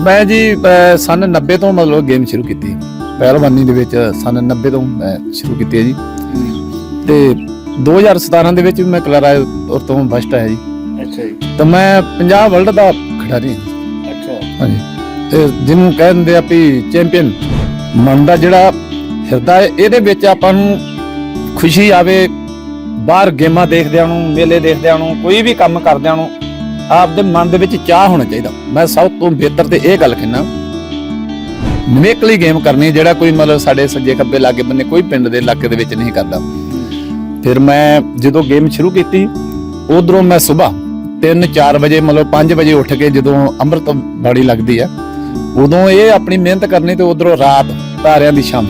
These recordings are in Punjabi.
ਮੈਂ ਜੀ ਸੰਨ 90 ਤੋਂ ਮਤਲਬ ਗੇਮ ਸ਼ੁਰੂ ਕੀਤੀ। ਪਹਿਲਵਾਨੀ ਦੇ ਵਿੱਚ ਸੰਨ 90 ਤੋਂ ਮੈਂ ਸ਼ੁਰੂ ਕੀਤੀ ਹੈ ਜੀ। ਤੇ 2017 ਦੇ ਵਿੱਚ ਵੀ ਮੈਂ ਕਲਰਾ ਔਰ ਤੋਂ ਫਸਟ ਆਇਆ ਜੀ। ਅੱਛਾ ਜੀ। ਤਾਂ ਮੈਂ ਪੰਜਾਬ ਵਰਲਡ ਦਾ ਖਿਡਾਰੀ ਹਾਂ। ਅੱਛਾ। ਹਾਂਜੀ। ਤੇ ਜਿਹਨੂੰ ਕਹਿੰਦੇ ਆ ਵੀ ਚੈਂਪੀਅਨ ਮਨ ਦਾ ਜਿਹੜਾ ਹਿਰਦਾ ਹੈ ਇਹਦੇ ਵਿੱਚ ਆਪਾਂ ਨੂੰ ਖੁਸ਼ੀ ਆਵੇ। ਬਾਹਰ ਗੇਮਾਂ ਦੇਖਦਿਆਂ ਨੂੰ ਮੇਲੇ ਦੇਖਦਿਆਂ ਨੂੰ ਕੋਈ ਵੀ ਕੰਮ ਕਰਦਿਆਂ ਨੂੰ ਆਪਦੇ ਮਨ ਦੇ ਵਿੱਚ ਚਾਹ ਹੋਣਾ ਚਾਹੀਦਾ। ਮੈਂ ਸਭ ਤੋਂ ਬਿਹਤਰ ਤੇ ਇਹ ਗੱਲ ਕਹਿਣਾ ਨਿਵੇਕਲੀ ਗੇਮ ਕਰਨੀ, ਜਿਹੜਾ ਕੋਈ ਮਤਲਬ ਸਾਡੇ ਸੱਜੇ ਖੱਬੇ ਲਾਗੇ ਬੰਨੇ ਕੋਈ ਪਿੰਡ ਦੇ ਇਲਾਕੇ ਦੇ ਵਿੱਚ ਨਹੀਂ ਕਰਦਾ। ਫਿਰ ਮੈਂ ਜਦੋਂ ਗੇਮ ਸ਼ੁਰੂ ਕੀਤੀ, ਉਧਰੋਂ ਮੈਂ ਸਵੇਰ 3-4 ਵਜੇ, ਮਤਲਬ 5 ਵਜੇ ਉੱਠ ਕੇ ਜਦੋਂ ਅੰਮ੍ਰਿਤ ਬਾੜੀ ਲੱਗਦੀ ਆ, ਉਦੋਂ ਇਹ ਆਪਣੀ ਮਿਹਨਤ ਕਰਨੀ ਤੇ ਉਧਰੋਂ ਰਾਤ ਤਾਰਿਆਂ ਦੀ ਸ਼ਾਮ।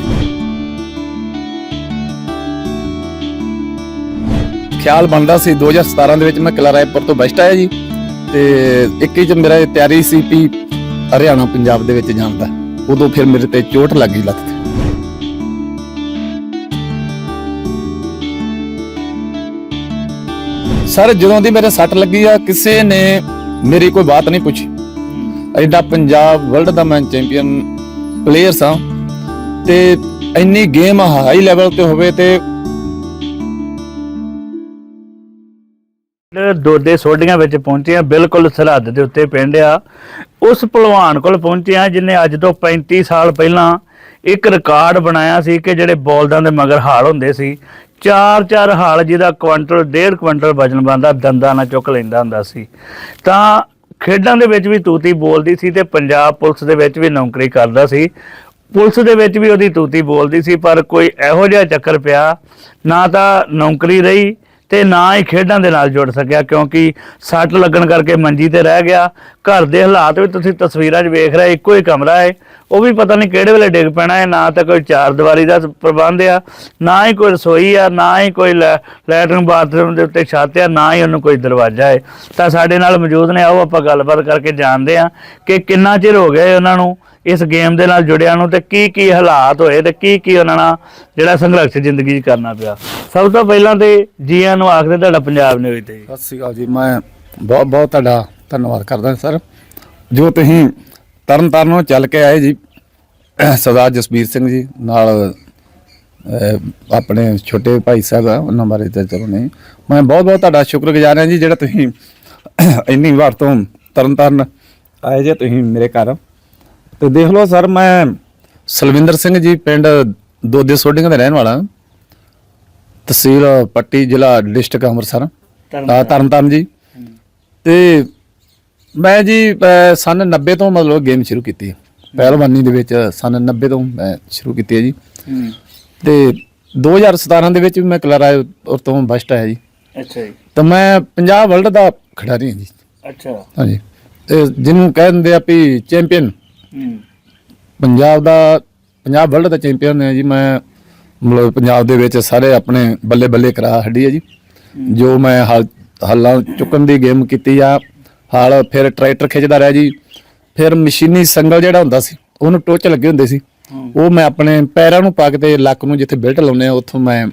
ਖਿਆਲ ਬਣਦਾ ਸੀ 2017 ਦੇ ਵਿੱਚ ਮੈਂ ਕਿਲਾ ਰਾਏਪੁਰ ਤੋਂ ਬੈਸਟ ਆਇਆ ਜੀ। ਤੇ 21 ਚ ਮੇਰਾ ਇਹ ਤਿਆਰੀ ਸੀ ਵੀ ਹਰਿਆਣਾ, ਪੰਜਾਬ ਦੇ ਵਿੱਚ ਜਾਣ ਦਾ। ਉਦੋਂ ਫਿਰ ਮੇਰੇ ਤੇ ਚੋਟ ਲੱਗੀ ਲੱਤ ਤੇ। ਸਰ, ਜਦੋਂ ਦੀ ਮੇਰੇ ਸੱਟ ਲੱਗੀ ਆ, ਕਿਸੇ ਨੇ ਮੇਰੀ ਕੋਈ ਬਾਤ ਨਹੀਂ ਪੁੱਛੀ। ਐਡਾ ਪੰਜਾਬ ਵਰਲਡ ਦਾ ਮੈਂ ਚੈਂਪੀਅਨ ਪਲੇਅਰ ਸਾਂ ਤੇ ਇੰਨੀ ਗੇਮ ਹਾਈ ਲੈਵਲ ਤੇ ਹੋਵੇ ਤੇ ਦੋਦੇ ਸੋਡੀਆਂ ਵਿੱਚ ਪਹੁੰਚੇ ਆ ਬਿਲਕੁਲ ਸਰਹੱਦ ਦੇ ਉੱਤੇ ਪਿੰਡ ਆ। ਉਸ ਪਹਿਲਵਾਨ ਕੋਲ ਪਹੁੰਚੇ ਆ ਜਿਨੇ ਅੱਜ ਤੋਂ 35 ਸਾਲ ਪਹਿਲਾਂ ਇੱਕ ਰਿਕਾਰਡ ਬਣਾਇਆ ਸੀ ਕਿ ਜਿਹੜੇ ਬੋਲਦਾਂ ਦੇ ਮਗਰ ਹਾਲ ਹੁੰਦੇ ਸੀ। ਚਾਰ ਚਾਰ ਹਾਲ ਜਿਹਦਾ ਕੁਇੰਟਲ ਡੇਢ ਕੁਇੰਟਲ ਵਜਨ ਬੰਦਾ ਦੰਦਾਂ ਨਾਲ ਚੁੱਕ ਲੈਂਦਾ ਹੁੰਦਾ ਸੀ। ਤਾਂ ਖੇਡਾਂ ਦੇ ਵਿੱਚ ਵੀ ਤੂਤੀ ਬੋਲਦੀ ਸੀ ਤੇ ਪੰਜਾਬ ਪੁਲਿਸ ਦੇ ਵਿੱਚ ਵੀ ਨੌਕਰੀ ਕਰਦਾ ਸੀ। ਪੁਲਿਸ ਦੇ ਵਿੱਚ ਵੀ ਉਹਦੀ ਤੂਤੀ ਬੋਲਦੀ ਸੀ, ਪਰ ਕੋਈ ਇਹੋ ਜਿਹਾ ਚੱਕਰ ਪਿਆ, ਨਾ ਤਾਂ ਨੌਕਰੀ ਰਹੀ ਤੇ ਨਾ ਹੀ ਖੇਡਾਂ ਦੇ ਨਾਲ ਜੁੜ ਸਕਿਆ, ਕਿਉਂਕਿ ਸੱਟ ਲੱਗਣ ਕਰਕੇ ਮੰਜੀ ਤੇ ਰਹਿ ਗਿਆ। ਘਰ ਦੇ ਹਾਲਾਤ ਵੀ ਤੁਸੀਂ ਤਸਵੀਰਾਂ 'ਚ ਵੇਖ ਰਹੇ ਇੱਕੋ ਹੀ ਕਮਰਾ ਹੈ। ਉਹ ਵੀ ਪਤਾ ਨਹੀਂ ਕਿਹੜੇ ਵੇਲੇ ਡਿੱਗ ਪੈਣਾ ਹੈ, ਨਾ ਤਾਂ ਕੋਈ ਚਾਰ ਦੀਵਾਰੀ ਦਾ ਪ੍ਰਬੰਧ ਆ, ਨਾ ਹੀ ਕੋਈ ਰਸੋਈ ਆ, ਨਾ ਹੀ ਕੋਈ ਲੈ- ਬਾਥਰੂਮ ਦੇ ਉੱਤੇ ਛੱਤ ਆ, ਨਾ ਹੀ ਉਹਨੂੰ ਕੋਈ ਦਰਵਾਜ਼ਾ ਹੈ। ਤਾਂ ਸਾਡੇ ਨਾਲ ਮੌਜੂਦ ਨੇ, ਆਓ ਆਪਾਂ ਗੱਲਬਾਤ ਕਰਕੇ ਜਾਣਦੇ ਆ ਕਿ ਕਿੰਨਾ ਚਿਰ ਹੋ ਗਿਆ ਉਹਨਾਂ ਨੂੰ ਇਸ ਗੇਮ ਦੇ ਨਾਲ ਜੁੜਿਆ ਨੂੰ ਤੇ ਕੀ ਕੀ ਹਾਲਾਤ ਹੋਏ ਤੇ ਕੀ ਕੀ ਉਹਨਾਂ ਨਾਲ ਜਿਹੜਾ ਸੰਘਰਸ਼ ਜ਼ਿੰਦਗੀ 'ਚ ਕਰਨਾ ਪਿਆ। ਸਭ ਤੋਂ ਪਹਿਲਾਂ ਤੇ ਜੀਆਂ ਨੂੰ ਆਖਦੇ ਤੁਹਾਡਾ ਪੰਜਾਬ ਨੇ ਹੋਈ ਤੇ। ਸਤਿ ਸ਼੍ਰੀ ਅਕਾਲ ਜੀ, ਮੈਂ ਬਹੁਤ ਬਹੁਤ ਤੁਹਾਡਾ ਧੰਨਵਾਦ ਕਰਦਾ ਸਰ। ਜੋ ਤੁਸੀਂ ਤਰਨ ਤਾਰਨੋਂ ਚੱਲ ਕੇ ਆਏ ਜੀ। ਸਰਦਾਰ ਜਸਬੀਰ ਸਿੰਘ ਜੀ ਨਾਲ ਆਪਣੇ ਛੋਟੇ ਭਾਈ ਸਾਹਿਬ ਆ ਉਹਨਾਂ ਬਾਰੇ ਤਾਂ ਚਲੋ ਨਹੀਂ। ਮੈਂ ਬਹੁਤ ਬਹੁਤ ਤੁਹਾਡਾ ਸ਼ੁਕਰਗੁਜ਼ਾਰ ਹਾਂ ਜੀ ਜਿਹੜਾ ਤੁਸੀਂ ਇੰਨੀ ਵਾਰ ਤੋਂ ਤਰਨ ਤਾਰਨ ਆਏ ਜੇ ਤੁਸੀਂ ਮੇਰੇ ਘਰ ਤੇ ਦੇਖ ਲਓ ਸਰ ਮੈਂ ਸਲਵਿੰਦਰ ਸਿੰਘ ਜੀ ਪਿੰਡ ਦੋਦੇ ਸੋਢੀਆਂ ਦਾ ਰਹਿਣ ਵਾਲਾ ਤਹਿਸੀਲ ਪੱਟੀ ਜ਼ਿਲ੍ਹਾ ਡਿਸਟ੍ਰਿਕਟ ਅੰਮ੍ਰਿਤਸਰ ਤਰਨਤਾਰਨ ਜੀ। ਤੇ ਮੈਂ ਜੀ ਸੰਨ 90 ਤੋਂ ਮਤਲਬ ਗੇਮ ਸ਼ੁਰੂ ਕੀਤੀ। ਪਹਿਲਵਾਨੀ ਦੇ ਵਿੱਚ ਸੰਨ 90 ਤੋਂ ਮੈਂ ਸ਼ੁਰੂ ਕੀਤੀ ਹੈ ਜੀ। ਤੇ 2017 ਦੇ ਵਿੱਚ ਵੀ ਮੈਂ ਕਲਰਾ ਔਰ ਤੋਂ ਬੈਸਟ ਆਇਆ ਜੀ। ਅੱਛਾ ਜੀ। ਤਾਂ ਮੈਂ ਪੰਜਾਬ ਵਰਲਡ ਦਾ ਖਿਡਾਰੀ ਹਾਂ ਜੀ। ਅੱਛਾ। ਹਾਂਜੀ। ਤੇ ਜਿਹਨੂੰ ਕਹਿੰਦੇ ਆ ਵੀ ਚੈਂਪੀਅਨ ਪੰਜਾਬ ਦਾ ਪੰਜਾਬ ਵਰਲਡ ਦਾ ਚੈਂਪੀਅਨ ਹੈ ਜੀ। ਮੈਂ ਮਤਲਬ ਪੰਜਾਬ ਦੇ ਵਿੱਚ ਸਾਰੇ ਆਪਣੇ ਬੱਲੇ ਬੱਲੇ ਕਰਾ ਹੱਡੀ ਹੈ ਜੀ। ਜੋ ਮੈਂ ਹਲ ਹੱਲਾਂ ਚੁੱਕਣ ਦੀ ਗੇਮ ਕੀਤੀ ਆ। ਹਲ ਫਿਰ ਟਰੈਕਟਰ ਖਿੱਚਦਾ ਰਿਹਾ ਜੀ। ਫਿਰ ਮਸ਼ੀਨੀ ਸੰਗਲ ਜਿਹੜਾ ਹੁੰਦਾ ਸੀ ਉਹਨੂੰ ਟੋਚ ਲੱਗੇ ਹੁੰਦੇ ਸੀ। ਉਹ ਮੈਂ ਆਪਣੇ ਪੈਰਾਂ ਨੂੰ ਪਾ ਕੇ ਤੇ ਲੱਕ ਨੂੰ ਜਿੱਥੇ ਬੈਲਟ ਲਾਉਂਦੇ ਆ ਉੱਥੋਂ ਮੈਂ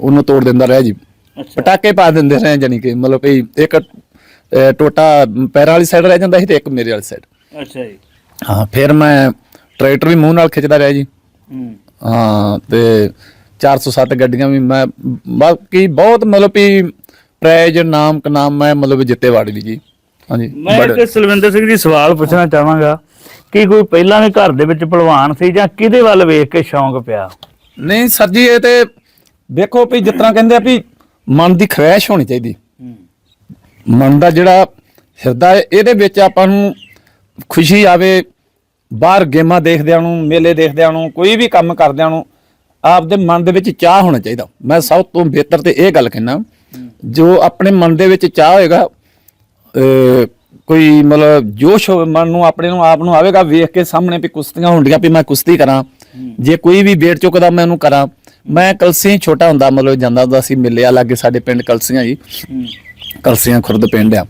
ਉਹਨੂੰ ਤੋੜ ਦਿੰਦਾ ਰਿਹਾ ਜੀ। ਪਟਾਕੇ ਪਾ ਦਿੰਦੇ ਰਹੇ ਜਾਨੀ ਕਿ ਮਤਲਬ ਵੀ ਇੱਕ ਟੋਟਾ ਪੈਰਾਂ ਵਾਲੀ ਸਾਈਡ ਰਹਿ ਜਾਂਦਾ ਸੀ ਤੇ ਇੱਕ ਮੇਰੇ ਵਾਲੀ ਸਾਈਡ ਅੱਛਾ ਜੀ। ਹਾਂ ਫਿਰ ਮੈਂ ਟਰੈਕਟਰ ਵੀ ਮੂੰਹ ਨਾਲ ਖਿੱਚਦਾ ਰਿਹਾ ਜੀ। ਹੂੰ। ਤੇ 407 ਗੱਡੀਆਂ ਵੀ ਮੈਂ ਬਾਕੀ ਬਹੁਤ ਮਤਲਬ ਵੀ ਪ੍ਰਾਈਜ਼ ਨਾਮ ਕ ਨਾਮ ਮੈਂ ਮਤਲਬ ਜਿੱਤੇ ਵਾੜ ਵੀ ਜੀ। ਹਾਂਜੀ ਮੈਂ ਬੜੇ- ਇੱਕ ਸੁਲਵਿੰਦਰ ਸਿੰਘ ਜੀ ਸਵਾਲ ਪੁੱਛਣਾ ਚਾਹਾਂਗਾ ਕਿ ਕੋਈ ਪਹਿਲਾਂ ਵੀ ਘਰ ਦੇ ਵਿੱਚ ਪਹਿਲਵਾਨ ਸੀ ਜਾਂ ਕਿਹਦੇ ਵੱਲ ਵੇਖ ਕੇ ਸ਼ੌਂਕ ਪਿਆ? ਨਹੀਂ ਸਰ ਜੀ ਇਹ ਤੇ ਦੇਖੋ ਵੀ ਜਿਸ ਤਰ੍ਹਾਂ ਕਹਿੰਦੇ ਆ ਵੀ ਮਨ ਦੀ ਖਵਾਇਸ਼ ਹੋਣੀ ਚਾਹੀਦੀ। ਮਨ ਦਾ ਜਿਹੜਾ ਹਿਰਦਾ ਹੈ ਇਹਦੇ ਵਿੱਚ ਆਪਾਂ ਨੂੰ ਖੁਸ਼ੀ ਆਵੇ। ਬਾਹਰ ਗੇਮਾਂ ਦੇਖਦਿਆਂ ਨੂੰ ਮੇਲੇ ਦੇਖਦਿਆਂ ਨੂੰ ਕੋਈ ਵੀ ਕੰਮ ਕਰਦਿਆਂ ਨੂੰ ਆਪਦੇ ਮਨ ਦੇ ਵਿੱਚ ਚਾਹ ਹੋਣਾ ਚਾਹੀਦਾ। ਮੈਂ ਸਭ ਤੋਂ ਬਿਹਤਰ ਤੇ ਇਹ ਗੱਲ ਕਹਿਣਾ ਜੋ ਆਪਣੇ ਮਨ ਦੇ ਵਿੱਚ ਚਾਹ ਹੋਏਗਾ ਕੋਈ ਮਤਲਬ ਜੋਸ਼ ਮਨ ਨੂੰ ਆਪਣੇ ਨੂੰ ਆਪ ਨੂੰ ਆਵੇਗਾ ਵੇਖ ਕੇ ਸਾਹਮਣੇ ਵੀ ਕੁਸ਼ਤੀਆਂ ਹੁੰਦੀਆਂ ਵੀ ਮੈਂ ਕੁਸ਼ਤੀ ਕਰਾਂ। ਜੇ ਕੋਈ ਵੀ ਵੇਟ ਚੁੱਕਦਾ ਮੈਂ ਉਹਨੂੰ ਕਰਾਂ। ਮੈਂ ਕਲਸੀ ਛੋਟਾ ਹੁੰਦਾ ਮਤਲਬ ਜਾਂਦਾ ਹੁੰਦਾ ਸੀ ਮੇਲੇ ਆ ਲਾਗੇ ਸਾਡੇ ਪਿੰਡ ਕਲਸੀਆਂ ਜੀ। ਕਲਸੀਆਂ ਖੁਰਦ ਪਿੰਡ ਆ।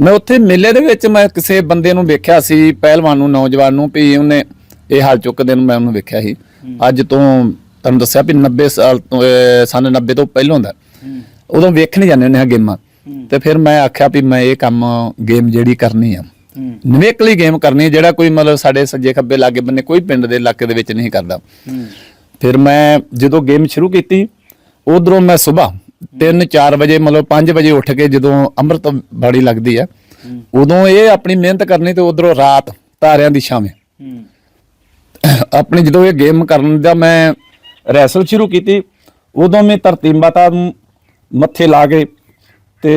ਮੈਂ ਉੱਥੇ ਮੇਲੇ ਦੇ ਵਿੱਚ ਮੈਂ ਕਿਸੇ ਬੰਦੇ ਨੂੰ ਵੇਖਿਆ ਸੀ ਪਹਿਲਵਾਨ ਨੂੰ ਨੌਜਵਾਨ ਨੂੰ ਵੀ ਉਹਨੇ ਇਹ ਹਾਲ ਚੁੱਕਦੇ ਨੂੰ ਮੈਂ ਉਹਨੂੰ ਵੇਖਿਆ ਸੀ। ਅੱਜ ਤੋਂ ਤੁਹਾਨੂੰ ਦੱਸਿਆ ਵੀ 90 ਸਾਲ ਤੋਂ ਸੰਨ 90 ਤੋਂ ਪਹਿਲਾਂ ਦਾ। ਉਦੋਂ ਵੇਖਣ ਜਾਂਦੇ ਹੁੰਦੇ ਆ ਗੇਮਾਂ। ਤੇ ਫਿਰ ਮੈਂ ਆਖਿਆ ਵੀ ਮੈਂ ਇਹ ਕੰਮ ਗੇਮ ਜਿਹੜੀ ਕਰਨੀ ਆ। ਨਿਵੇਕਲੀ ਗੇਮ ਕਰਨੀ ਜਿਹੜਾ ਕੋਈ ਮਤਲਬ ਸਾਡੇ ਸੱਜੇ ਖੱਬੇ ਲਾਗੇ ਬੰਨੇ ਕੋਈ ਪਿੰਡ ਦੇ ਇਲਾਕੇ ਦੇ ਵਿੱਚ ਨਹੀਂ ਕਰਦਾ। ਫਿਰ ਮੈਂ ਜਦੋਂ ਗੇਮ ਸ਼ੁਰੂ ਕੀਤੀ ਉਧਰੋਂ ਮੈਂ ਸਵੇਰ 3-4 ਵਜੇ ਮਤਲਬ 5 ਵਜੇ ਉੱਠ ਕੇ ਜਦੋਂ ਅੰਮ੍ਰਿਤ ਬਾੜੀ ਲੱਗਦੀ ਆ ਉਦੋਂ ਇਹ ਆਪਣੀ ਮਿਹਨਤ ਕਰਨੀ ਤੇ ਉਧਰੋਂ ਰਾਤ ਤਾਰਿਆਂ ਦੀ ਛਾਵੇਂ। ਆਪਣੀ ਜਦੋਂ ਇਹ ਗੇਮ ਕਰਨ ਦਾ ਮੈਂ ਰੈਸਲ ਸ਼ੁਰੂ ਕੀਤੀ ਉਦੋਂ ਮੈਂ ਧਰਤੀ ਮਾਤਾ ਨੂੰ ਮੱਥੇ ਲਾ ਕੇ ਤੇ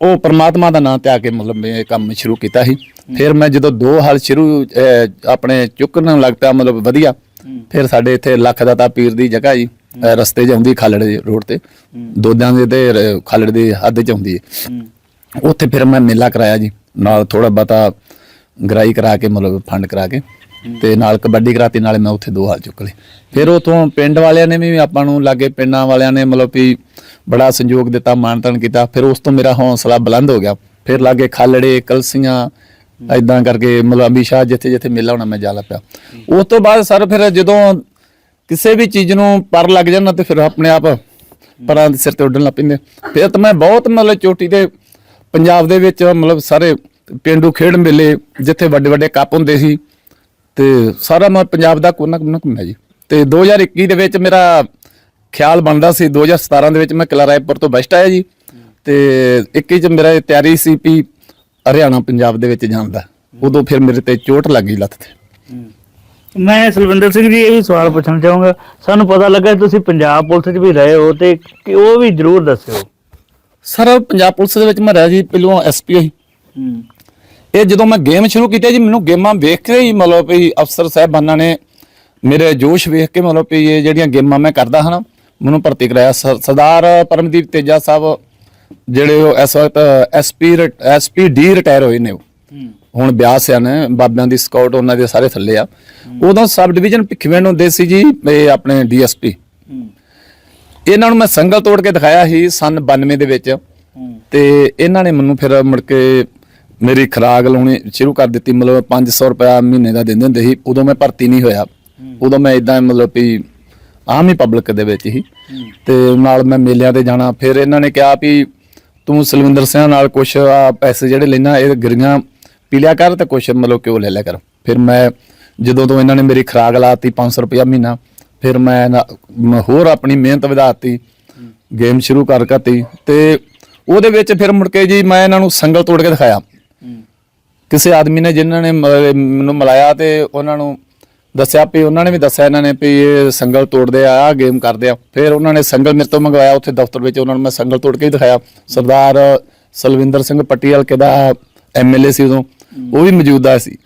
ਉਹ ਪਰਮਾਤਮਾ ਦਾ ਨਾਮ ਤੇ ਆ ਕੇ ਮਤਲਬ ਮੈਂ ਇਹ ਕੰਮ ਸ਼ੁਰੂ ਕੀਤਾ ਸੀ। ਫਿਰ ਮੈਂ ਜਦੋਂ ਦੋ ਹਾਲ ਸ਼ੁਰੂ ਅਹ, ਆਪਣੇ ਚੁੱਕਣ ਲੱਗ ਪਿਆ ਮਤਲਬ ਵਧੀਆ ਫਿਰ ਸਾਡੇ ਇੱਥੇ ਲੱਖ ਦਾਤਾ ਪੀਰ ਦੀ ਜਗ੍ਹਾ ਜੀ ਅਹ, ਰਸਤੇ 'ਚ ਆਉਂਦੀ ਖਾਲੜ ਦੇ ਰੋਡ ਤੇ। ਦੋਦਿਆਂ ਦੇ ਤੇ ਰ- ਖਾਲੜ ਦੇ ਹੱਦ 'ਚ ਆਉਂਦੀ ਹੈ ਉੱਥੇ ਫਿਰ ਮੈਂ ਮੇਲਾ ਕਰਾਇਆ ਜੀ ਨਾਲ ਥੋੜਾ ਬਹੁਤਾ ਗਰਾਈ ਕਰਾ ਕੇ ਮਤਲਬ ਫੰਡ ਕਰਾ ਕੇ। ਤੇ ਨਾਲ ਕਬੱਡੀ ਕਰਾਤੀ, ਨਾਲੇ ਮੈਂ ਉੱਥੇ ਦੋ ਹਾਲ ਚੁੱਕ ਲਏ। ਫਿਰ ਉਥੋਂ ਪਿੰਡ ਵਾਲਿਆਂ ਨੇ ਵੀ ਆਪਾਂ ਨੂੰ ਲਾਗੇ ਪਿੰਡਾਂ ਵਾਲਿਆਂ ਨੇ ਮਤਲਬ ਵੀ ਬੜਾ ਸੰਯੋਗ ਦਿੱਤਾ ਮਾਨਤਨ ਕੀਤਾ। ਫਿਰ ਉਸ ਤੋਂ ਮੇਰਾ ਹੌਸਲਾ ਬੁਲੰਦ ਹੋ ਗਿਆ। ਫਿਰ ਲਾਗੇ ਖਾਲੜੇ, ਕਲਸੀਆਂ ਐਦਾਂ ਕਰਕੇ ਮਤਲਬ ਅੰਬੀਸ਼ਾ ਜਿੱਥੇ ਜਿੱਥੇ ਮੇਲਾ ਹੋਣਾ, ਮੈਂ ਜਾ ਲੱਗ ਪਿਆ ਉਸ ਤੋਂ ਬਾਅਦ ਸਰ ਫਿਰ ਜਦੋਂ ਕਿਸੇ ਵੀ ਚੀਜ਼ ਨੂੰ ਪਰ ਲੱਗ ਜਾਂਦਾ ਤੇ ਫਿਰ ਆਪਣੇ ਆਪ ਪਰਾਂ ਦੇ ਸਿਰ ਤੇ ਉੱਡਣ ਲੱਗ ਪੈਂਦੇ। ਫਿਰ ਤਾਂ ਮੈਂ ਬਹੁਤ ਮਤਲਬ ਚੋਟੀ ਦੇ ਪੰਜਾਬ ਦੇ ਵਿੱਚ ਮਤਲਬ ਸਾਰੇ ਪਿੰਡੂ ਖੇਡ ਮੇਲੇ ਜਿੱਥੇ ਵੱਡੇ ਵੱਡੇ ਕੱਪ ਹੁੰਦੇ ਸੀ ਤੇ ਸਾਰਾ ਮੈਂ ਪੰਜਾਬ ਦਾ ਕੋਨਾ ਕੋਨਾ ਘੁੰਮਿਆ ਜੀ। ਤੇ 2021 ਦੇ ਵਿੱਚ ਮੇਰਾ ਖਿਆਲ ਬਣਦਾ ਸੀ 2017 ਦੇ ਵਿੱਚ ਮੈਂ ਕਿਲਾ ਰਾਏਪੁਰ ਤੋਂ ਬੈਸਟ ਆਇਆ ਜੀ। ਤੇ 21 ਚ ਮੇਰਾ ਇਹ ਤਿਆਰੀ ਸੀ ਵੀ ਹਰਿਆਣਾ ਪੰਜਾਬ ਦੇ ਵਿੱਚ ਜਾਣ ਦਾ। ਉਦੋਂ ਫਿਰ ਮੇਰੇ ਤੇ ਚੋਟ ਲੱਗੀ ਲੱਤ ਤੇ। ਮੈਂ ਸਲਵਿੰਦਰ ਸਿੰਘ ਜੀ ਇਹ ਵੀ ਸਵਾਲ ਪੁੱਛਣਾ ਚਾਹੂੰਗਾ। ਸਾਨੂੰ ਪਤਾ ਲੱਗਾ ਤੁਸੀਂ ਪੰਜਾਬ ਪੁਲਿਸ 'ਚ ਵੀ ਰਹੇ ਹੋ ਤੇ ਕਿ ਉਹ ਵੀ ਜ਼ਰੂਰ ਦੱਸਿਓ। ਸਰ ਪੰਜਾਬ ਪੁਲਿਸ ਦੇ ਵਿੱਚ ਮੈਂ ਰਿਹਾ ਜੀ ਪਹਿਲੋਂ ਐਸਪੀ ਹੂੰ। ਇਹ ਜਦੋਂ ਮੈਂ ਗੇਮ ਸ਼ੁਰੂ ਕੀਤੀ ਜੀ ਮੈਨੂੰ ਗੇਮਾਂ ਵੇਖ ਕੇ ਹੀ ਮਤਲਬ ਵੀ ਅਫਸਰ ਸਾਹਿਬਾਨਾਂ ਨੇ ਮੇਰੇ ਜੋਸ਼ ਵੇਖ ਕੇ ਮਤਲਬ ਵੀ ਇਹ ਜਿਹੜੀਆਂ ਗੇਮਾਂ ਮੈਂ ਕਰਦਾ ਹਾਂ ਨਾ, ਮੈਨੂੰ ਭਰਤੀ ਕਰਾਇਆ ਸਰ- ਸਰਦਾਰ ਪਰਮਦੀਪ ਤੇਜਾ ਸਾਹਿਬ ਜਿਹੜੇ ਉਹ ਇਸ ਵਕਤ ਐਸਪੀ ਐਸਪੀ ਡੀ ਰਿਟਾਇਰ ਹੋਏ ਨੇ ਹੁਣ ਬਿਆਸ ਹਨ ਬਾਬਿਆਂ ਦੀ ਸਕਾਊਟ ਉਹਨਾਂ ਦੇ ਸਾਰੇ ਥੱਲੇ ਆ। ਉਦੋਂ ਸਬ ਡਿਵੀਜ਼ਨ ਭਿੱਖੀਵਿੰਡ ਹੁੰਦੇ ਸੀ ਜੀ ਇਹ ਆਪਣੇ ਡੀਐਸਪੀ ਇਹਨਾਂ ਨੂੰ ਮੈਂ ਸੰਗਲ ਤੋੜ ਕੇ ਦਿਖਾਇਆ ਸੀ ਸਨ 92 ਦੇ ਵਿੱਚ। ਤੇ ਇਹਨਾਂ ਨੇ ਮੈਨੂੰ ਫਿਰ ਮੁੜ ਕੇ ਮੇਰੀ ਖਰਾਕ ਲਾਉਣੀ ਸ਼ੁਰੂ ਕਰ ਦਿੱਤੀ ਮਤਲਬ 500 ਰੁਪਇਆ ਮਹੀਨੇ ਦਾ ਦਿੰਦੇ ਹੁੰਦੇ ਸੀ ਉਦੋਂ ਮੈਂ ਭਰਤੀ ਨਹੀਂ ਹੋਇਆ। ਉਦੋਂ ਮੈਂ ਇਦਾਂ ਮਤਲਬ ਵੀ ਆਮ ਹੀ ਪਬਲਿਕ ਦੇ ਵਿੱਚ ਹੀ। ਤੇ ਨਾਲ ਮੈਂ ਮੇਲਿਆਂ ਤੇ ਜਾਣਾ ਫਿਰ ਇਹਨਾਂ ਨੇ ਕਿਹਾ ਵੀ ਤੂੰ ਸਲਵਿੰਦਰ ਸਿੰਘ ਨਾਲ ਕੁਛ ਪੈਸੇ ਜਿਹੜੇ ਲੈਣਾ ਇਹ ਗਰੀਆਂ ਪੀ ਲਿਆ ਕਰ ਤੇ ਕੁਛ ਮਤਲਬ ਕਿਉਂ ਲੈ ਲਿਆ ਕਰ। ਫਿਰ ਮੈਂ ਜਦੋਂ ਤੋਂ ਇਹਨਾਂ ਨੇ ਮੇਰੀ ਖਰਾਕ ਲਾਤੀ 500 ਰੁਪਇਆ ਮਹੀਨਾ ਫਿਰ ਮੈਂ ਹੋਰ ਆਪਣੀ ਮਿਹਨਤ ਵਧਾਤੀ ਗੇਮ ਸ਼ੁਰੂ ਕਰ ਕਰਤੀ ਤੇ ਉਹਦੇ ਵਿੱਚ ਫਿਰ ਮੁੜ ਕੇ ਜੀ ਮੈਂ ਇਹਨਾਂ ਨੂੰ ਸੰਗਲ ਤੋੜ ਕੇ ਦਿਖਾਇਆ। ਕਿਸੇ ਆਦਮੀ ਨੇ ਜਿਨ੍ਹਾਂ ਨੇ ਮੈਨੂੰ ਮਿਲਾਇਆ ਤੇ ਉਹਨਾਂ ਨੂੰ ਦੱਸਿਆ ਵੀ ਉਹਨਾਂ ਨੇ ਵੀ ਦੱਸਿਆ ਇਹਨਾਂ ਨੇ ਵੀ ਇਹ ਸੰਗਲ ਤੋੜਦੇ ਆ ਆ ਗੇਮ ਕਰਦੇ ਆ। ਫਿਰ ਉਹਨਾਂ ਨੇ ਸੰਗਲ ਮੇਰੇ ਤੋਂ ਮੰਗਵਾਇਆ ਉੱਥੇ ਦਫ਼ਤਰ ਵਿੱਚ ਉਹਨਾਂ ਨੂੰ ਮੈਂ ਸੰਗਲ ਤੋੜ ਕੇ ਹੀ ਦਿਖਾਇਆ। ਸਰਦਾਰ ਸਲਵਿੰਦਰ ਸਿੰਘ ਪੱਟੀ ਹਲਕੇ ਦਾ ਐਮਐਲਏ ਸੀ ਉਦੋਂ। ਉਹ ਵੀ ਮੌਜੂਦਾ ਸੀ।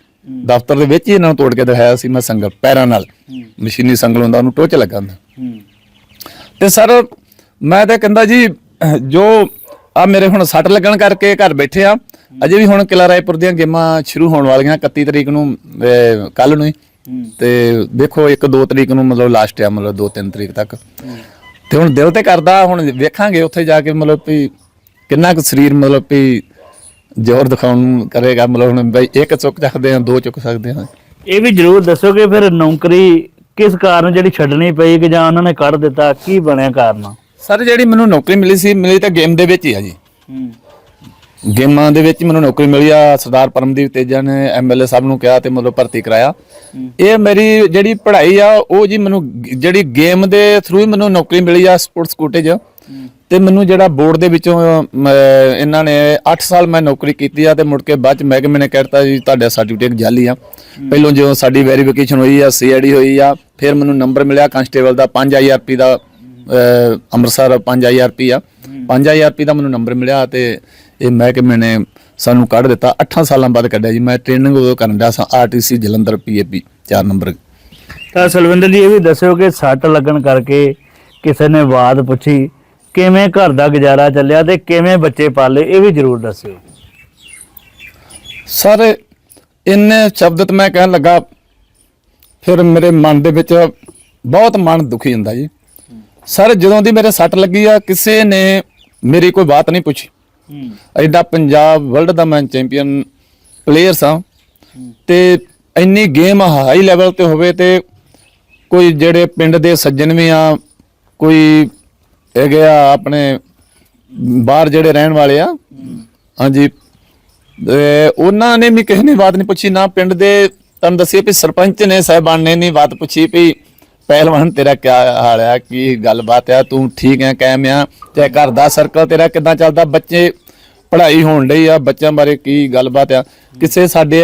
ਦਫ਼ਤਰ ਦੇ ਵਿੱਚ ਹੀ ਇਹਨਾਂ ਨੂੰ ਤੋੜ ਕੇ ਦਿਖਾਇਆ ਸੀ ਮੈਂ ਸੰਗਲ ਪੈਰਾਂ ਨਾਲ। ਮਸ਼ੀਨੀ ਸੰਗਲ ਹੁੰਦਾ ਉਹਨੂੰ ਟੋਚ ਲੱਗਾ ਹੁੰਦਾ। ਤੇ ਸਰ ਮੈਂ ਤਾਂ ਕਹਿੰਦਾ ਜੀ ਜੋ ਆ ਮੇਰੇ ਹੁਣ ਸੱਟ ਲੱਗਣ ਕਰਕੇ ਘਰ ਬੈਠੇ ਆ। ਅਜੇ ਵੀ ਹੁਣ ਕਿਲਾ ਰਾਏਪੁਰ ਦੀਆਂ ਗੇਮਾਂ ਸ਼ੁਰੂ ਹੋਣ ਵਾਲੀਆਂ 31 ਤਰੀਕ ਨੂੰ ਕੱਲ ਨੂੰ ਹੀ। ਤੇ ਦੇਖੋ 1 2 ਤਰੀਕ ਨੂੰ ਮਤਲਬ ਲਾਸਟ ਆ ਮਤਲਬ 2 3 ਤਰੀਕ ਤੱਕ। ਤੇ ਹੁਣ ਦਿਲ ਤੇ ਕਰਦਾ ਹੁਣ ਵੇਖਾਂਗੇ ਉੱਥੇ ਜਾ ਕੇ ਮਤਲਬ ਵੀ ਕਿੰਨਾ ਕੁ ਸਰੀਰ ਮਤਲਬ ਵੀ ਜ਼ੋਰ ਦਿਖਾਉਣ ਕਰੇਗਾ। ਮਤਲਬ ਹੁਣ ਬਈ ਇੱਕ ਚੁੱਕ ਸਕਦੇ ਆ ਦੋ ਚੁੱਕ ਸਕਦੇ ਆ ਇਹ ਵੀ ਜ਼ਰੂਰ ਦੱਸੋ ਕਿ ਫਿਰ ਨੌਕਰੀ ਕਿਸ ਕਾਰਨ ਜਿਹੜੀ ਛੱਡਣੀ ਪਈ ਕਿ ਜਾਂ ਉਹਨਾਂ ਨੇ ਕੱਢ ਦਿੱਤਾ ਕੀ ਬਣਿਆ ਕਾਰਨ? ਸਰ, ਜਿਹੜੀ ਮੈਨੂੰ ਨੌਕਰੀ ਮਿਲੀ ਸੀ, ਮਿਲੀ ਤਾਂ ਗੇਮ ਦੇ ਵਿੱਚ ਹੀ ਆ ਜੀ। ਹੂੰ ਗੇਮਾਂ ਦੇ ਵਿੱਚ ਮੈਨੂੰ ਨੌਕਰੀ ਮਿਲੀ ਆ, ਸਰਦਾਰ ਪਰਮਦੀਪ ਤੇਜਾ ਨੇ ਐਮਐਲਏ ਸਾਹਿਬ ਨੂੰ ਕਿਹਾ ਤੇ ਮਤਲਬ ਭਰਤੀ ਕਰਾਇਆ। ਇਹ ਮੇਰੀ ਜਿਹੜੀ ਪੜ੍ਹਾਈ ਆ, ਉਹ ਜੀ ਮੈਨੂੰ ਜਿਹੜੀ ਗੇਮ ਦੇ ਥਰੂ ਹੀ ਮੈਨੂੰ ਨੌਕਰੀ ਮਿਲੀ ਆ ਸਪੋਰਟਸ ਕੋਟੇ 'ਚ। ਤੇ ਮੈਨੂੰ ਜਿਹੜਾ ਬੋਰਡ ਦੇ ਵਿੱਚੋਂ ਇਹਨਾਂ ਨੇ 8 ਸਾਲ ਮੈਂ ਨੌਕਰੀ ਕੀਤੀ ਆ ਤੇ ਮੁੜ ਕੇ ਬਾਅਦ ਚ ਮਹਿਕਮੇ ਨੇ ਕਹਿਤਾ ਜੀ, ਤੁਹਾਡਾ ਸਰਟੀਫਿਕੇਟ ਜਾਲੀ ਆ। ਪਹਿਲੋਂ ਜਦੋਂ ਸਾਡੀ ਵੈਰੀਫਿਕੇਸ਼ਨ ਹੋਈ ਆ ਸੀਆਈਡੀ ਹੋਈ ਆ, ਫਿਰ ਮੈਨੂੰ ਨੰਬਰ ਮਿਲਿਆ ਕਾਂਸਟੇਬਲ ਦਾ 5 ਆਈਆਰਪੀ ਦਾ ਅੰਮ੍ਰਿਤਸਰ 5 ਆਈਆਰਪੀ ਆ 5 ਆਈਆਰਪੀ ਦਾ ਮੈਨੂੰ ਨੰਬਰ ਮਿਲਿਆ ਤੇ ਇਹ ਮਹਿਕਮੇ ਨੇ ਸਾਨੂੰ ਕੱਢ ਦਿੱਤਾ। 8 ਸਾਲਾਂ ਬਾਅਦ ਕੱਢਿਆ ਜੀ। ਮੈਂ ਟ੍ਰੇਨਿੰਗ ਉਦੋਂ ਕਰਨ ਦਾ ਸਾਂ ਆਰਟੀਸੀ ਜਲੰਧਰ ਪੀਏਪੀ 4 ਨੰਬਰ। ਤਾਂ ਸਲਵਿੰਦਰ ਜੀ ਇਹ ਵੀ ਦੱਸਿਓ ਕਿ ਸੱਟ ਲੱਗਣ ਕਰਕੇ ਕਿਸੇ ਨੇ ਬਾਤ ਪੁੱਛੀ ਕਿਵੇਂ ਘਰ ਦਾ ਗੁਜ਼ਾਰਾ ਚੱਲਿਆ ਤੇ ਕਿਵੇਂ ਬੱਚੇ ਪਾਲੇ ਇਹ ਵੀ ਜ਼ਰੂਰ ਦੱਸਿਓ। ਸਰ ਇੰਨੇ ਸ਼ਬਦ ਤੇ ਮੈਂ ਕਹਿਣ ਲੱਗਾ ਫਿਰ ਮੇਰੇ ਮਨ ਦੇ ਵਿੱਚ ਬਹੁਤ ਮਨ ਦੁਖੀ ਹੁੰਦਾ ਜੀ। ਸਰ ਜਦੋਂ ਦੀ ਮੇਰੇ ਸੱਟ ਲੱਗੀ ਆ ਕਿਸੇ ਨੇ ਮੇਰੀ ਕੋਈ ਬਾਤ ਨਹੀਂ ਪੁੱਛੀ। ਹੂੰ। ਐਡਾ ਪੰਜਾਬ ਵਰਲਡ ਦਾ ਮੈਂ ਚੈਂਪੀਅਨ ਪਲੇਅਰ ਸਾਂ ਤੇ ਇੰਨੀ ਗੇਮ ਹਾਈ ਲੈਵਲ ਤੇ ਹੋਵੇ ਤੇ ਕੋਈ ਜਿਹੜੇ ਪਿੰਡ ਦੇ ਸੱਜਣ ਵੀ ਆ ਕੋਈ ਹੈਗੇ ਆ ਆਪਣੇ ਬਾਹਰ ਜਿਹੜੇ ਰਹਿਣ ਵਾਲੇ ਆ ਹਾਂਜੀ ਉਹਨਾਂ ਨੇ ਵੀ ਕਿਸੇ ਨੇ ਬਾਤ ਨਹੀਂ ਪੁੱਛੀ ਨਾ ਪਿੰਡ ਦੇ ਤੁਹਾਨੂੰ ਦੱਸਿਆ ਵੀ ਸਰਪੰਚ ਨੇ ਸਾਹਿਬਾਨ ਨੇ ਨਹੀਂ ਬਾਤ ਪੁੱਛੀ ਵੀ ਪਹਿਲਵਾਨ ਤੇਰਾ ਕੀ ਹਾਲ ਆ ਕੀ ਗੱਲਬਾਤ ਆ ਤੂੰ ਠੀਕ ਹੈ ਕਾਇਮ ਆ? ਤੇ ਘਰ ਦਾ ਸਰਕਲ ਤੇਰਾ ਕਿਦਾਂ ਚੱਲਦਾ? ਬੱਚੇ ਪੜ੍ਹਾਈ ਹੋਣ ਲਈ ਆ ਬੱਚਿਆਂ ਬਾਰੇ ਕੀ ਗੱਲਬਾਤ ਆ? ਕਿਸੇ ਸਾਡੇ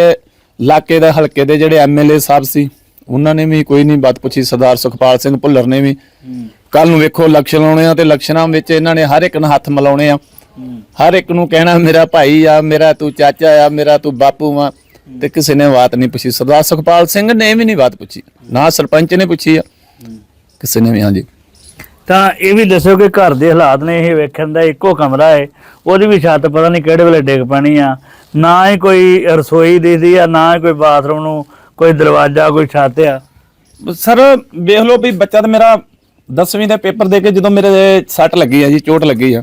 ਇਲਾਕੇ ਦੇ ਹਲਕੇ ਦੇ ਜਿਹੜੇ ਐਮਐਲਏ ਸਾਹਿਬ ਸੀ ਉਹਨਾਂ ਨੇ ਵੀ ਕੋਈ ਨਹੀਂ ਬਾਤ ਪੁੱਛੀ ਸਰਦਾਰ ਸੁਖਪਾਲ ਸਿੰਘ ਭੁੱਲਰ ਨੇ ਵੀ। ਕੱਲ ਨੂੰ ਵੇਖੋ ਇਲੈਕਸ਼ਨ ਆਉਣੇ ਆ ਤੇ ਇਲੈਕਸ਼ਨਾਂ ਵਿੱਚ ਇਹਨਾਂ ਨੇ ਹਰ ਇੱਕ ਨੂੰ ਹੱਥ ਮਿਲਾਉਣੇ ਆ। ਹਰ ਇੱਕ ਨੂੰ ਕਹਿਣਾ ਮੇਰਾ ਭਾਈ ਆ ਮੇਰਾ ਤੂੰ ਚਾਚਾ ਆ ਮੇਰਾ ਤੂੰ ਬਾਪੂ ਆ। ਤੇ ਕਿਸੇ ਨੇ ਬਾਤ ਨਹੀਂ ਪੁੱਛੀ। ਸਰਦਾਰ ਸੁਖਪਾਲ ਸਿੰਘ ਨੇ ਵੀ ਨਹੀਂ ਬਾਤ ਪੁੱਛੀ। ਨਾ ਸਰਪੰਚ ਨੇ ਪੁੱਛੀ ਆ। ਕਿਸੇ ਨੇ ਵੀ ਹਾਂਜੀ। ਤਾਂ ਇਹ ਵੀ ਦੱਸੋ ਕਿ ਘਰ ਦੇ ਹਾਲਾਤ ਨੇ ਇਹ ਵੇਖਣ ਦਾ ਇੱਕੋ ਕਮਰਾ ਹੈ ਉਹਦੀ ਵੀ ਛੱਤ ਪਤਾ ਨਹੀਂ ਕਿਹੜੇ ਵੇਲੇ ਡਿੱਗ ਪੈਣੀ ਆ। ਨਾ ਹੀ ਕੋਈ ਰਸੋਈ ਦਿਖਦੀ ਆ ਨਾ ਹੀ ਕੋਈ ਬਾਥਰੂਮ ਨੂੰ ਕੋਈ ਦਰਵਾਜ਼ਾ ਕੋਈ ਛੱਤ ਆ। ਸਰ ਵੇਖ ਲਓ ਵੀ ਬੱਚਾ ਤਾਂ ਮੇਰਾ 10ਵੀਂ ਦਾ ਪੇਪਰ ਦੇ ਕੇ ਜਦੋਂ ਮੇਰੇ ਸੱਟ ਲੱਗੀ ਆ ਜੀ ਚੋਟ ਲੱਗੀ ਆ।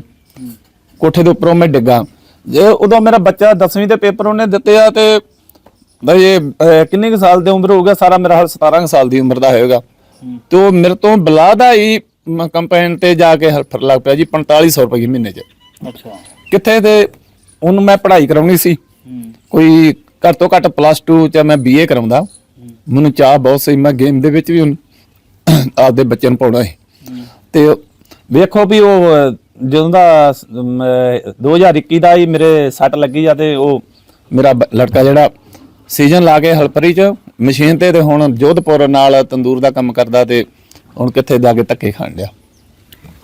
ਕੋਠੇ ਦੇ ਉੱਪਰੋਂ ਮੈਂ ਡਿੱਗਾ। ਜੇ ਉਦੋਂ ਮੇਰਾ ਬੱਚਾ 10ਵੀਂ ਦੇ ਪੇਪਰ ਉਹਨੇ ਦਿੱਤੇ ਆ ਤੇ ਬਈ ਇਹ ਅਹ, ਕਿੰਨੇ ਕੁ ਸਾਲ ਦੀ ਉਮਰ ਹੋਊਗਾ? ਸਾਰਾ ਮੇਰਾ ਹਾਲ 17 ਕੁ ਸਾਲ ਦੀ ਉਮਰ ਦਾ ਹੋਏਗਾ। ਤੇ ਉਹ ਮੇਰੇ ਤੋਂ ਬਲਾਦਾ ਹੀ ਕੰਪੈਨ ਤੇ ਜਾ ਕੇ ਹਲਫਰ ਲੱਗ ਪਿਆ ਜੀ 4500 ਰੁਪਏ ਮਹੀਨੇ 'ਚ। ਅੱਛਾ। ਕਿੱਥੇ ਤੇ ਉਹਨੂੰ ਮੈਂ ਪੜ੍ਹਾਈ ਕਰਾਉਣੀ ਸੀ। ਕੋਈ ਘੱਟ ਤੋਂ ਘੱਟ ਪਲੱਸ 2 ਚ ਮੈਂ ਬੀਏ ਕਰਾਉਂਦਾ। ਮੈਨੂੰ ਚਾਹ ਬਹੁਤ ਸੀ ਮੈਂ ਗੇਮ ਦੇ ਵਿੱਚ ਵੀ ਹੁਣ ਆਪਦੇ ਬੱਚਿਆਂ ਨੂੰ ਪਾਉਣਾ ਹੈ। ਤੇ ਵੇਖੋ ਵੀ ਉਹ ਜਦੋਂ ਦਾ ਅਮ, ਅਹ, 2021 ਦਾ ਹੀ ਮੇਰੇ ਸੱਟ ਲੱਗੀ ਆ ਤੇ ਉਹ ਮੇਰਾ ਬ- ਲੜਕਾ ਜਿਹੜਾ ਸੀਜ਼ਨ ਲਾ ਕੇ ਹਲਪਰੀ ਚ ਮਸ਼ੀਨ ਤੇ ਤੇ ਹੁਣ ਜੋਧਪੁਰ ਨਾਲ ਤੰਦੂਰ ਦਾ ਕੰਮ ਕਰਦਾ ਤੇ ਹੁਣ ਕਿੱਥੇ ਜਾ ਕੇ ਧੱਕੇ ਖਾਣ ਡਿਆ।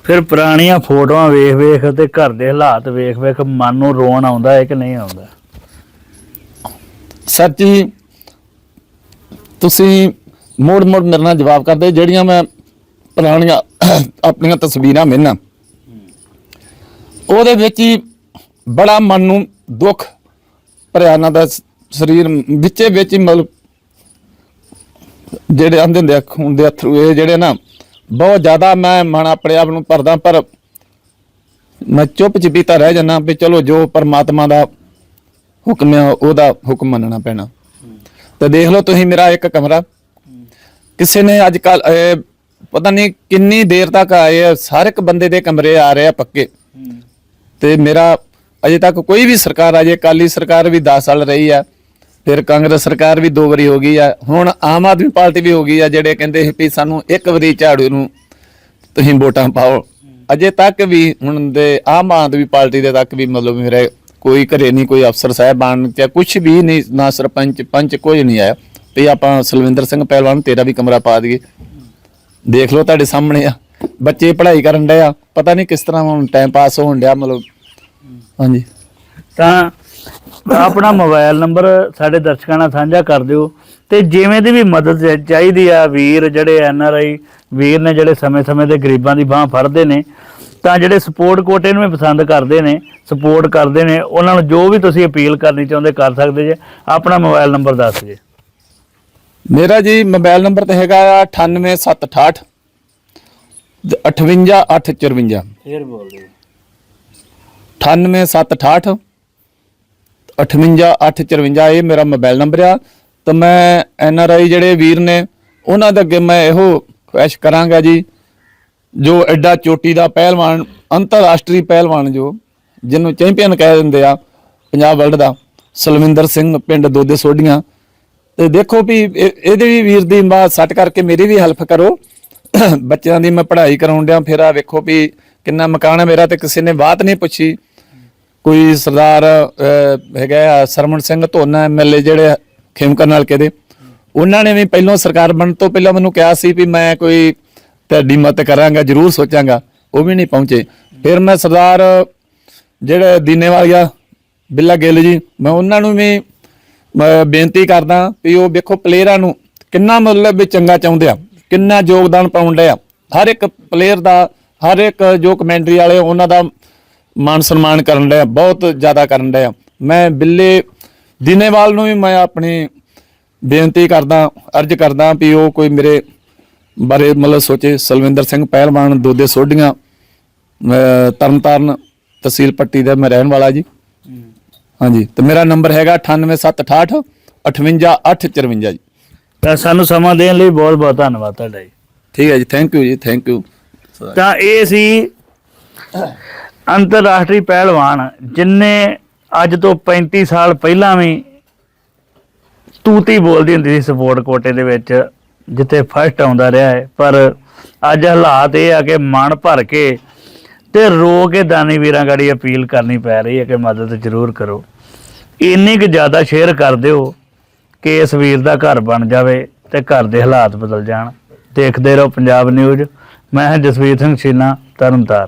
ਫਿਰ ਪੁਰਾਣੀਆਂ ਫੋਟੋਆਂ ਵੇਖ ਵੇਖ ਤੇ ਘਰ ਦੇ ਹਾਲਾਤ ਵੇਖ ਵੇਖ ਮਨ ਨੂੰ ਰੋਣ ਆਉਂਦਾ ਹੈ ਕਿ ਨਹੀਂ ਆਉਂਦਾ? ਜੀ ਤੁਸੀਂ ਮੋੜ ਮੋੜ ਮੇਰੇ ਨਾਲ ਜਵਾਬ ਕਰਦੇ ਜਿਹੜੀਆਂ ਮੈਂ ਪੁਰਾਣੀਆਂ ਆਪਣੀਆਂ ਤਸਵੀਰਾਂ ਮੈਨਾਂ ਉਹਦੇ ਵਿੱਚ ਹੀ ਬੜਾ ਮਨ ਨੂੰ ਦੁੱਖ ਭਰਿਆ ਇਹਨਾਂ ਦਾ ਸਰੀਰ ਵਿੱਚੇ ਵਿੱਚ ਹੀ ਮਤਲਬ ਜਿਹੜੇ ਆਂਦੇ ਹੁੰਦੇ ਆ ਖੂਨ ਦੇ ਅਥਰੂ ਇਹ ਜਿਹੜੇ ਨਾ ਬਹੁਤ ਜ਼ਿਆਦਾ ਮੈਂ ਮਨ ਆਪਣੇ ਆਪ ਨੂੰ ਭਰਦਾ ਪਰ ਮੈਂ ਚੁੱਪ ਚਪੀਤਾ ਰਹਿ ਜਾਂਦਾ ਵੀ ਚਲੋ ਜੋ ਪਰਮਾਤਮਾ ਦਾ ਹੁਕਮ ਹੈ ਉਹਦਾ ਹੁਕਮ ਮੰਨਣਾ ਪੈਣਾ। ਤੇ ਦੇਖ ਲਓ ਤੁਸੀਂ ਮੇਰਾ ਇੱਕ ਕਮਰਾ। ਕਿਸੇ ਨੇ ਅੱਜ ਕੱਲ ਪਤਾ ਨਹੀਂ ਕਿੰਨੀ ਦੇਰ ਤੱਕ ਆਏ ਆ, ਹਰ ਇੱਕ ਬੰਦੇ ਦੇ ਕਮਰੇ ਆ ਰਹੇ ਆ ਪੱਕੇ। ਤੇ ਮੇਰਾ ਅਜੇ ਤੱਕ ਕੋਈ ਵੀ ਸਰਕਾਰ ਆ ਜੇ ਕਾਲੀ ਸਰਕਾਰ ਵੀ 10 ਸਾਲ ਰਹੀ ਆ। ਫਿਰ ਕਾਂਗਰਸ ਸਰਕਾਰ ਵੀ ਦੋ ਵਾਰੀ ਹੋ ਗਈ ਆ। ਹੁਣ ਆਮ ਆਦਮੀ ਪਾਰਟੀ ਵੀ ਹੋ ਗਈ ਆ, ਜਿਹੜੇ ਕਹਿੰਦੇ ਸੀ ਵੀ ਸਾਨੂੰ ਇੱਕ ਵਾਰੀ ਝਾੜੂ ਨੂੰ ਤੁਸੀਂ ਵੋਟਾਂ ਪਾਓ। ਅਜੇ ਤੱਕ ਵੀ ਹੁਣ ਦੇ ਆਮ ਆਦਮੀ ਪਾਰਟੀ ਦੇ ਤੱਕ ਵੀ ਮਤਲਬ ਮੇਰੇ ਕੋਈ ਘਰੇ ਨਹੀਂ, ਕੋਈ ਅਫਸਰ ਸਾਹਿਬਾਨ ਜਾਂ ਕੁਝ ਵੀ ਨਹੀਂ, ਨਾ ਸਰਪੰਚ, ਪੰਚ ਕੁਝ ਨਹੀਂ ਆਇਆ। ਵੀ ਆਪਾਂ ਸਲਵਿੰਦਰ ਸਿੰਘ ਪਹਿਲਵਾਨ, ਤੇਰਾ ਵੀ ਕਮਰਾ ਪਾ ਦਈਏ। ਦੇਖ ਲਓ ਤੁਹਾਡੇ ਸਾਹਮਣੇ ਆ। ਬੱਚੇ ਪੜ੍ਹਾਈ ਕਰਨ ਡਏ ਆ। ਪਤਾ ਨਹੀਂ ਕਿਸ ਤਰ੍ਹਾਂ ਹੁਣ ਟਾਈਮ ਪਾਸ ਹੋਣ ਡਿਆ ਮਤਲਬ। ਹਾਂਜੀ। ਤਾਂ ਆਪਣਾ ਮੋਬਾਈਲ ਨੰਬਰ ਸਾਡੇ ਦਰਸ਼ਕਾਂ ਨਾਲ ਸਾਂਝਾ ਕਰ ਦਿਓ ਤੇ ਜਿਵੇਂ ਦੀ ਵੀ ਮਦਦ ਚਾਹੀ- ਚਾਹੀਦੀ ਆ ਵੀਰ ਜਿਹੜੇ ਐਨ ਆਰ ਆਈ ਵੀਰ ਨੇ ਜਿਹੜੇ ਸਮੇਂ-ਸਮੇਂ ਤੇ ਗਰੀਬਾਂ ਦੀ ਬਾਹ ਫੜਦੇ ਨੇ ਤਾਂ ਜਿਹੜੇ ਸਪੋਰਟ ਕੋਟੇ ਨੂੰ ਵੀ ਪਸੰਦ ਕਰਦੇ ਨੇ ਸਪੋਰਟ ਕਰਦੇ ਨੇ ਉਹਨਾਂ ਨੂੰ ਜੋ ਵੀ ਤੁਸੀਂ ਅਪੀਲ ਕਰਨੀ ਚਾਹੁੰਦੇ ਕਰ ਸਕਦੇ ਜੇ ਆਪਣਾ ਮੋਬਾਈਲ ਨੰਬਰ ਦੱਸ ਜੇ। ਮੇਰਾ ਜੀ ਮੋਬਾਈਲ ਨੰਬਰ ਤੇ ਹੈਗਾ ਆ 98768 58854 ਫੇਰ ਬੋਲ ਦਿਓ। 98768 58854 ਇਹ ਮੇਰਾ ਮੋਬਾਈਲ ਨੰਬਰ ਆ ਤਾਂ ਮੈਂ ਐਨ ਆਰ ਆਈ ਜਿਹੜੇ ਵੀਰ ਨੇ ਉਹਨਾਂ ਦੇ ਅੱਗੇ ਮੈਂ ਇਹੋ ਖੁਆਇਸ਼ ਕਰਾਂਗਾ ਜੀ ਜੋ ਐਡਾ ਚੋਟੀ ਦਾ ਪਹਿਲਵਾਨ ਅੰਤਰਰਾਸ਼ਟਰੀ ਪਹਿਲਵਾਨ ਜੋ ਜਿਹਨੂੰ ਚੈਂਪੀਅਨ ਕਹਿ ਦਿੰਦੇ ਆ ਪੰਜਾਬ ਵਰਲਡ ਦਾ ਸਲਵਿੰਦਰ ਸਿੰਘ ਪਿੰਡ ਦੋਦੇ ਸੋਢੀਆਂ ਤੇ ਦੇਖੋ ਵੀ ਇਹ- ਇਹਦੇ ਵੀ ਵੀਰ ਦੀ ਬਾਤ ਸੱਟ ਕਰਕੇ ਮੇਰੀ ਵੀ ਹੈਲਪ ਕਰੋ ਬੱਚਿਆਂ ਦੀ ਮੈਂ ਪੜ੍ਹਾਈ ਕਰਾਉਣ ਡਿਆ ਫਿਰ ਆ ਵੇਖੋ ਵੀ ਕਿੰਨਾ ਮਕਾਨ ਹੈ ਮੇਰਾ ਤੇ ਕਿਸੇ ਨੇ ਬਾਤ ਨਹੀਂ ਪੁੱਛੀ ਕੋਈ ਸਰਦਾਰ ਹੈਗਾ ਆ ਸਰਮਨ ਸਿੰਘ ਧੋਨਾ ਐਮਐਲਏ ਜਿਹੜੇ ਖੇਮਕਰ ਨਲਕੇ ਦੇ ਉਹਨਾਂ ਨੇ ਵੀ ਪਹਿਲਾਂ ਸਰਕਾਰ ਬਣਨ ਤੋਂ ਪਹਿਲਾਂ ਮੈਨੂੰ ਕਿਹਾ ਸੀ ਵੀ ਮੈਂ ਕੋਈ ਤੁਹਾਡੀ ਮਦਦ ਕਰਾਂਗਾ, ਜਰੂਰ ਸੋਚਾਂਗਾ। ਉਹ ਵੀ ਨਹੀਂ ਪਹੁੰਚੇ। ਫਿਰ ਮੈਂ ਸਰਦਾਰ ਜਿਹੜੇ ਦੀਨੇਵਾਲੀਆ ਬਿੱਲਾ ਗਿੱਲ ਜੀ, ਮੈਂ ਉਹਨਾਂ ਨੂੰ ਵੀ ਬੇਨਤੀ ਕਰਦਾ ਵੀ ਉਹ ਵੇਖੋ ਪਲੇਅਰਾਂ ਨੂੰ ਕਿੰਨਾ ਮਤਲਬ ਵੀ ਚੰਗਾ ਚਾਹੁੰਦੇ ਆ, ਕਿੰਨਾ ਯੋਗਦਾਨ ਪਾਉਂਦੇ ਆ। ਹਰ ਇੱਕ ਪਲੇਅਰ ਦਾ, ਹਰ ਇੱਕ ਜੋ ਕਮੈਂਟਰੀ ਵਾਲੇ, ਉਹਨਾਂ ਦਾ ਮਾਨ ਸਨਮਾਨ ਕਰਨ ਡਿਆ ਬਹੁਤ ਜ਼ਿਆਦਾ ਕਰਨ ਡਿਆ। ਮੈਂ ਬਿੱਲੇ ਦਿਨੇਵਾਲ ਨੂੰ ਵੀ ਮੈਂ ਆਪਣੀ ਬੇਨਤੀ ਕਰਦਾ ਅਰਜ਼ ਕਰਦਾ ਵੀ ਉਹ ਕੋਈ ਮੇਰੇ ਬਾਰੇ ਮਤਲਬ ਸੋਚੇ। ਸਲਵਿੰਦਰ ਸਿੰਘ ਪਹਿਲਵਾਨ ਦੋਦੇ ਸੋਢੀਆਂ ਤਰਨਤਾਰਨ ਤਹਿਸੀਲ ਪੱਟੀ ਦਾ ਮੈਂ ਰਹਿਣ ਵਾਲਾ ਜੀ। ਹਾਂਜੀ ਤੇ ਮੇਰਾ ਨੰਬਰ ਹੈਗਾ 98768 58854 ਜੀ। ਤਾਂ ਸਾਨੂੰ ਸਮਾਂ ਦੇਣ ਲਈ ਬਹੁਤ ਬਹੁਤ ਧੰਨਵਾਦ ਤੁਹਾਡਾ ਜੀ। ਠੀਕ ਹੈ ਜੀ ਥੈਂਕ ਯੂ ਜੀ ਥੈਂਕ ਯੂ ਤਾਂ ਇਹ ਸੀ ਅੰਤਰਰਾਸ਼ਟਰੀ ਪਹਿਲਵਾਨ ਜਿਨਨੇ ਅੱਜ ਤੋਂ 35 ਸਾਲ ਪਹਿਲਾਂ ਵੀ ਤੂਤੀ ਬੋਲਦੀ ਹੁੰਦੀ ਸੀ ਸਪੋਰਟ ਕੋਟੇ ਦੇ ਵਿੱਚ, ਜਿੱਥੇ ਫਸਟ ਆਉਂਦਾ ਰਿਹਾ ਹੈ। ਪਰ ਅੱਜ ਹਾਲਾਤ ਇਹ ਆ ਕਿ ਮਨ ਭਰ ਕੇ ਤੇ ਰੋ ਕੇ ਦਾਨੀ ਵੀਰਾਂ ਗਾੜੀ ਅਪੀਲ ਕਰਨੀ ਪੈ ਰਹੀ ਹੈ ਕਿ ਮਦਦ ਜ਼ਰੂਰ ਕਰੋ। ਇੰਨੀ ਕੁ ਜ਼ਿਆਦਾ ਸ਼ੇਅਰ ਕਰ ਦਿਓ ਕਿ ਇਸ ਵੀਰ ਦਾ ਘਰ ਬਣ ਜਾਵੇ ਤੇ ਘਰ ਦੇ ਹਾਲਾਤ ਬਦਲ ਜਾਣ। ਦੇਖਦੇ ਰਹੋ ਪੰਜਾਬ ਨਿਊਜ਼। ਮੈਂ ਹਾਂ ਜਸਵੀਰ ਸਿੰਘ ਛੀਨਾ, ਤਰਨਤਾਰਨ।